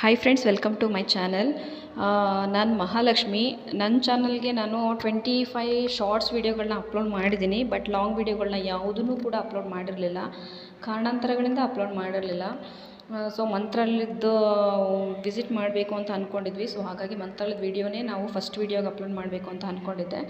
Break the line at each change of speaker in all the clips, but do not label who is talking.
Hi friends welcome to my channel ನಾನು ಮಹಾಲಕ್ಷ್ಮಿ. ನನ್ನ ಚಾನಲ್ಗೆ ನಾನು ಟ್ವೆಂಟಿ ಫೈ ಶಾರ್ಟ್ಸ್ ವೀಡಿಯೋಗಳನ್ನ ಅಪ್ಲೋಡ್ ಮಾಡಿದ್ದೀನಿ ಬಟ್ ಲಾಂಗ್ ವೀಡಿಯೋಗಳನ್ನ ಯಾವುದೂ ಕೂಡ ಅಪ್ಲೋಡ್ ಮಾಡಿರಲಿಲ್ಲ. ಕಾರಣಾಂತರಗಳಿಂದ ಅಪ್ಲೋಡ್ ಮಾಡಿರಲಿಲ್ಲ. ಸೊ ಮಂತ್ರಾಲಯದ್ದು ವಿಸಿಟ್ ಮಾಡಬೇಕು ಅಂತ ಅಂದ್ಕೊಂಡಿದ್ವಿ ಸೊ ಹಾಗಾಗಿ ಮಂತ್ರಾಲಯದ ವೀಡಿಯೋನೇ ನಾವು ಫಸ್ಟ್ ವೀಡಿಯೋಗೆ ಅಪ್ಲೋಡ್ ಮಾಡಬೇಕು ಅಂತ ಅಂದ್ಕೊಂಡಿದ್ದೆ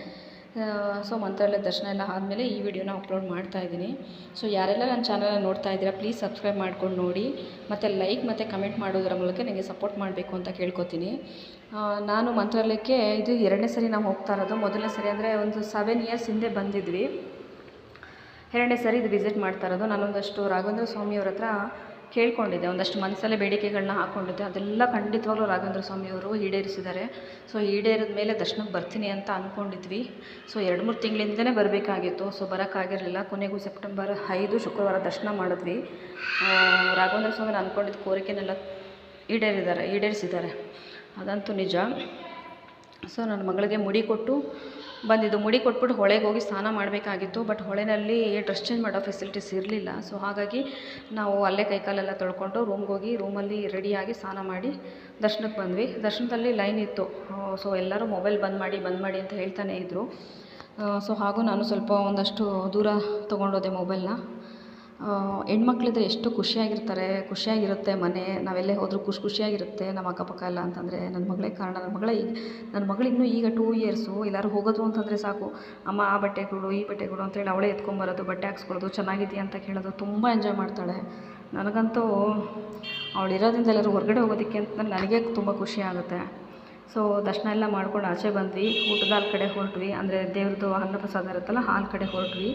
ಸೊ ಮಂತ್ರಾಲಯ ದರ್ಶನ ಎಲ್ಲ ಆದಮೇಲೆ ಈ ವಿಡಿಯೋನ ಅಪ್ಲೋಡ್ ಮಾಡ್ತಾ ಇದ್ದೀನಿ. ಸೊ ಯಾರೆಲ್ಲ ನನ್ನ ಚಾನಲ್ನ ನೋಡ್ತಾ ಇದ್ದೀರಾ ಪ್ಲೀಸ್ ಸಬ್ಸ್ಕ್ರೈಬ್ ಮಾಡ್ಕೊಂಡು ನೋಡಿ. ಮತ್ತು ಲೈಕ್ ಮತ್ತು ಕಮೆಂಟ್ ಮಾಡೋದರ ಮೂಲಕ ನನಗೆ ಸಪೋರ್ಟ್ ಮಾಡಬೇಕು ಅಂತ ಕೇಳ್ಕೊತೀನಿ. ನಾನು ಮಂತ್ರಾಲಯಕ್ಕೆ ಇದು ಎರಡನೇ ಸರಿ ನಾವು ಹೋಗ್ತಾ ಇರೋದು. ಮೊದಲನೇ ಸರಿ ಅಂದರೆ ಒಂದು ಸೆವೆನ್ ಇಯರ್ಸ್ ಹಿಂದೆ ಬಂದಿದ್ವಿ. ಎರಡನೇ ಸರಿ ಇದು ವಿಸಿಟ್ ಮಾಡ್ತಾ ಇರೋದು. ನಾನೊಂದಷ್ಟು ರಾಘವೇಂದ್ರ ಸ್ವಾಮಿಯವ್ರ ಹತ್ರ ಕೇಳ್ಕೊಂಡಿದ್ದೆ, ಒಂದಷ್ಟು ಮನಸ್ಸಲ್ಲೇ ಬೇಡಿಕೆಗಳನ್ನ ಹಾಕ್ಕೊಂಡಿದ್ದೆ ಅದೆಲ್ಲ ಖಂಡಿತವಾಗ್ಲೂ ರಾಘವೇಂದ್ರ ಸ್ವಾಮಿಯವರು ಈಡೇರಿಸಿದ್ದಾರೆ. ಸೊ, ಈಡೇರಿದ ಮೇಲೆ ದರ್ಶನಕ್ಕೆ ಬರ್ತೀನಿ ಅಂತ ಅಂದ್ಕೊಂಡಿದ್ವಿ ಸೊ, ಎರಡು ಮೂರು ತಿಂಗಳಿಂದಲೇ ಬರಬೇಕಾಗಿತ್ತು. ಸೊ, ಬರೋಕ್ಕಾಗಿರಲಿಲ್ಲ. ಕೊನೆಗೂ ಸೆಪ್ಟೆಂಬರ್ ಐದು ಶುಕ್ರವಾರ ದರ್ಶನ ಮಾಡಿದ್ವಿ. ರಾಘವೇಂದ್ರ ಸ್ವಾಮಿ ಅಂದ್ಕೊಂಡಿದ್ದ ಕೋರಿಕೆನೆಲ್ಲ ಈಡೇರಿದ್ದಾರೆ, ಈಡೇರಿಸಿದ್ದಾರೆ. ಅದಂತೂ ನಿಜ. ಸೊ, ನನ್ನ ಮಗಳಿಗೆ ಮುಡಿ ಕೊಟ್ಟು ಬಂದಿದ್ದು ಮುಡಿ ಕೊಟ್ಬಿಟ್ಟು ಹೊಳೆಗೆ ಹೋಗಿ ಸ್ನಾನ ಮಾಡಬೇಕಾಗಿತ್ತು ಬಟ್ ಹೊಳೆನಲ್ಲಿ ಡ್ರೆಸ್ ಚೇಂಜ್ ಮಾಡೋ ಫೆಸಿಲಿಟೀಸ್ ಇರಲಿಲ್ಲ. ಸೊ ಹಾಗಾಗಿ ನಾವು ಅಲ್ಲೇ ಕೈಕಾಲೆಲ್ಲ ತೊಳ್ಕೊಂಡು ರೂಮ್ಗೆ ಹೋಗಿ ರೂಮಲ್ಲಿ ರೆಡಿಯಾಗಿ ಸ್ನಾನ ಮಾಡಿ ದರ್ಶನಕ್ಕೆ ಬಂದ್ವಿ. ದರ್ಶನದಲ್ಲಿ ಲೈನ್ ಇತ್ತು. ಸೊ ಎಲ್ಲರೂ ಮೊಬೈಲ್ ಬಂದ್ ಮಾಡಿ ಬಂದ್ ಮಾಡಿ ಅಂತ ಹೇಳ್ತಾನೇ ಇದ್ದರು ಸೊ ಹಾಗೂ ನಾನು ಸ್ವಲ್ಪ ಒಂದಷ್ಟು ದೂರ ತೊಗೊಂಡೋದೆ ಮೊಬೈಲ್ನ ಹೆಣ್ಮಕ್ಳಿದ್ರೆ ಎಷ್ಟು ಖುಷಿಯಾಗಿರ್ತಾರೆ, ಖುಷಿಯಾಗಿರುತ್ತೆ ಮನೆ, ನಾವೆಲ್ಲೇ ಹೋದರೂ ಖುಷಿ, ಖುಷಿಯಾಗಿರುತ್ತೆ, ನಮ್ಮ ಅಕ್ಕಪಕ್ಕ ಎಲ್ಲ ಅಂತಂದರೆ ನನ್ನ ಮಗಳೇ ಕಾರಣ ನನ್ನ ಮಗಳೇ ಈಗ ನನ್ನ ಮಗಳು ಇನ್ನೂ ಈಗ ಟೂ ಇಯರ್ಸು ಎಲ್ಲರೂ ಹೋಗೋದು ಅಂತಂದರೆ ಸಾಕು. ಅಮ್ಮ, ಆ ಬಟ್ಟೆ ಕೊಡು, ಈ ಬಟ್ಟೆ ಕೊಡು ಅಂತೇಳಿ ಅವಳೇ ಎತ್ಕೊಂಬರೋದು ಬಟ್ಟೆ ಹಾಕ್ಸ್ಕೊಳ್ಳೋದು, ಚೆನ್ನಾಗಿದೆಯಾ ಅಂತ ಕೇಳೋದು ತುಂಬ ಎಂಜಾಯ್ ಮಾಡ್ತಾಳೆ. ನನಗಂತೂ ಅವಳು ಇರೋದ್ರಿಂದ ಎಲ್ಲರೂ ಹೊರಗಡೆ ಹೋಗೋದಕ್ಕೆ ಅಂತ ನನಗೆ ತುಂಬ ಖುಷಿ ಆಗುತ್ತೆ. ಸೊ ದರ್ಶನ ಎಲ್ಲ ಮಾಡ್ಕೊಂಡು ಆಚೆ ಬಂದ್ವಿ, ಊಟದ ಹಾಲ್ ಕಡೆ ಹೊರಟ್ವಿ, ಅಂದರೆ ದೇವ್ರದ್ದು ಅನ್ನಪ್ರಸಾದ ಇರುತ್ತಲ್ಲ ಹಾಲ್ ಕಡೆ ಹೊರಟ್ವಿ.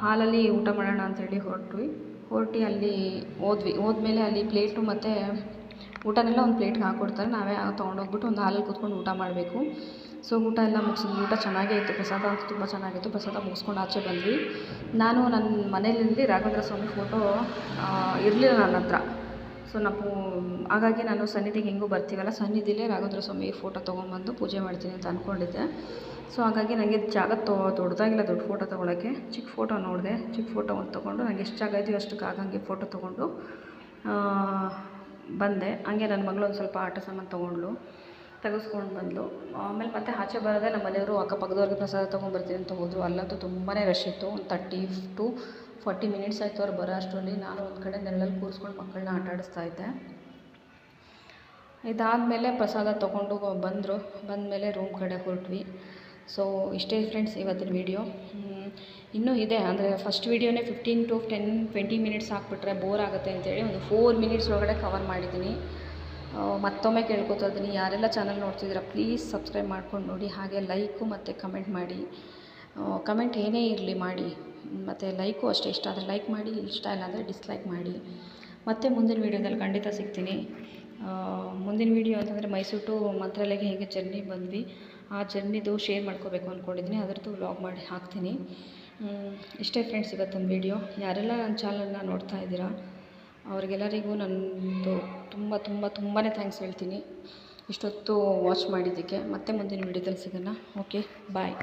ಹಾಲಲ್ಲಿ ಊಟ ಮಾಡೋಣ ಅಂತೇಳಿ ಹೊರಟ್ವಿ. ಹೊರಟು ಅಲ್ಲಿ ಹೋದ್ವಿ ಹೋದ್ಮೇಲೆ ಅಲ್ಲಿ ಪ್ಲೇಟು ಮತ್ತು ಊಟನೆಲ್ಲ ಒಂದು ಪ್ಲೇಟ್ಗೆ ಹಾಕ್ಕೊಡ್ತಾರೆ ನಾವೇ ತೊಗೊಂಡೋಗ್ಬಿಟ್ಟು ಒಂದು ಹಾಲಲ್ಲಿ ಕೂತ್ಕೊಂಡು ಊಟ ಮಾಡಬೇಕು. ಸೊ, ಊಟ ಎಲ್ಲ ಮುಗಿಸಿದ್ವಿ. ಊಟ ಚೆನ್ನಾಗೇ ಇತ್ತು. ಪ್ರಸಾದ ಅಂತೂ ತುಂಬ ಚೆನ್ನಾಗಿತ್ತು. ಪ್ರಸಾದ ಮುಗಿಸ್ಕೊಂಡು ಆಚೆ ಬಂದ್ವಿ. ನಾನು ನನ್ನ ಮನೆಯಲ್ಲಿ ರಾಘವೇಂದ್ರ ಸ್ವಾಮಿ ಫೋಟೋ ಇರಲಿಲ್ಲ ನನ್ನ ಹತ್ರ. ಸೊ, ನಾವು ಹಾಗಾಗಿ ನಾನು ಸನ್ನಿಧಿಗೆ ಹೆಂಗೂ ಬರ್ತೀವಲ್ಲ, ಸನ್ನಿಧಿಲೇ ರಾಘವೇಂದ್ರ ಸ್ವಾಮಿ ಫೋಟೋ ತೊಗೊಂಬಂದು ಪೂಜೆ ಮಾಡ್ತೀನಿ ಅಂತ ಅಂದ್ಕೊಂಡಿದ್ದೆ ಸೊ ಹಾಗಾಗಿ ನನಗೆ ಜಾಗ ತೋ, ದೊಡ್ಡದಾಗಿಲ್ಲ, ದೊಡ್ಡ ಫೋಟೋ ತೊಗೊಳಕ್ಕೆ. ಚಿಕ್ಕ ಫೋಟೋ ನೋಡಿದೆ. ಚಿಕ್ಕ ಫೋಟೋ ಒಂದು ತೊಗೊಂಡು ನನಗೆ ಎಷ್ಟು ಜಾಗ ಇದೆಯೋ ಅಷ್ಟಕ್ಕೆ ಆಗಂಗೆ ಫೋಟೋ ತೊಗೊಂಡು ಬಂದೆ. ಹಂಗೆ ನನ್ನ ಮಗಳು ಒಂದು ಸ್ವಲ್ಪ ಆಟ ಸಾಮಾನು ತೊಗೊಂಡ್ಳು. ತೆಗೆಸ್ಕೊಂಡು ಬಂದಳು ಆಮೇಲೆ ಮತ್ತೆ ಆಚೆ ಬರೋದೆ ನಮ್ಮ ಮನೆಯವರು ಅಕ್ಕಪಕ್ಕದವ್ರಿಗೆ ಪ್ರಸಾದ ತೊಗೊಂಡ್ಬರ್ತೀನಿ ಅಂತ ಹೋದರು. ಅಲ್ಲಂತೂ ತುಂಬಾ ರಶ್ ಇತ್ತು. ಒಂದು ತರ್ಟಿ ಟು ಫಾರ್ಟಿ ಮಿನಿಟ್ಸ್ ಆಯಿತು ಅವ್ರು ಬರೋ ಅಷ್ಟರಲ್ಲಿ. ನಾನು ಒಂದು ಕಡೆ ನೆರಳಲ್ಲಿ ಕೂರಿಸ್ಕೊಂಡು ಮಕ್ಕಳನ್ನ ಆಟ ಆಡಿಸ್ತಾ ಇದ್ದೆ. ಇದಾದಮೇಲೆ ಪ್ರಸಾದ ತೊಗೊಂಡು ಬಂದರು. ಬಂದಮೇಲೆ ರೂಮ್ ಕಡೆ ಹೊರಟ್ವಿ. ಸೊ ಇಷ್ಟೇ ಫ್ರೆಂಡ್ಸ್ ಇವತ್ತಿನ ವೀಡಿಯೋ ಇನ್ನೂ ಇದೆ, ಅಂದರೆ first ವೀಡಿಯೋನೇ fifteen to ten twenty minutes ಹಾಕ್ಬಿಟ್ರೆ ಬೋರ್ ಆಗುತ್ತೆ ಅಂತೇಳಿ ಒಂದು ಫೋರ್ ಮಿನಿಟ್ಸ್ ಒಳಗಡೆ ಕವರ್ ಮಾಡಿದ್ದೀನಿ. ಮತ್ತೊಮ್ಮೆ ಕೇಳ್ಕೊತಾ ಇದ್ದೀನಿ. ಯಾರೆಲ್ಲ ಚಾನಲ್ ನೋಡ್ತಿದ್ದೀರಾ ಪ್ಲೀಸ್ ಸಬ್ಸ್ಕ್ರೈಬ್ ಮಾಡ್ಕೊಂಡು ನೋಡಿ. ಹಾಗೆ ಲೈಕು ಮತ್ತು ಕಮೆಂಟ್ ಮಾಡಿ. ಕಮೆಂಟ್ ಏನೇ ಇರಲಿ ಮಾಡಿ. ಮತ್ತು ಲೈಕು ಅಷ್ಟೇ, ಇಷ್ಟ ಆದರೆ ಲೈಕ್ ಮಾಡಿ, ಇಷ್ಟ ಇಲ್ಲ ಅಂದರೆ ಡಿಸ್ಲೈಕ್ ಮಾಡಿ. ಮತ್ತೆ ಮುಂದಿನ ವೀಡಿಯೋದಲ್ಲಿ ಖಂಡಿತ ಸಿಗ್ತೀನಿ. ಮುಂದಿನ ವೀಡಿಯೋ ಅಂತಂದರೆ ಮೈಸೂರು ಟು ಮಂತ್ರಾಲಯಕ್ಕೆ ಹೇಗೆ ಜರ್ನಿ ಬಂದ್ವಿ. ಆ ಜರ್ನಿದು ಶೇರ್ ಮಾಡ್ಕೋಬೇಕು ಅಂದ್ಕೊಂಡಿದ್ದೀನಿ ಅದರದ್ದು ವ್ಲಾಗ್ ಮಾಡಿ ಹಾಕ್ತೀನಿ. ಇಷ್ಟೇ ಫ್ರೆಂಡ್ಸ್ ಇವತ್ತೊಂದು ವೀಡಿಯೋ ಯಾರೆಲ್ಲ ನನ್ನ ಚಾನಲ್ನ ನೋಡ್ತಾ ಇದ್ದೀರಾ, ಅವ್ರಿಗೆಲ್ಲರಿಗೂ ನನ್ನದು ತುಂಬ ತುಂಬ ತುಂಬಾ ಥ್ಯಾಂಕ್ಸ್ ಹೇಳ್ತೀನಿ. ಇಷ್ಟೊತ್ತು ವಾಚ್ ಮಾಡಿದ್ದಕ್ಕೆ. ಮತ್ತೆ ಮುಂದಿನ ವೀಡಿಯೋದಲ್ಲಿ ಸಿಗೋಣ. Okay bye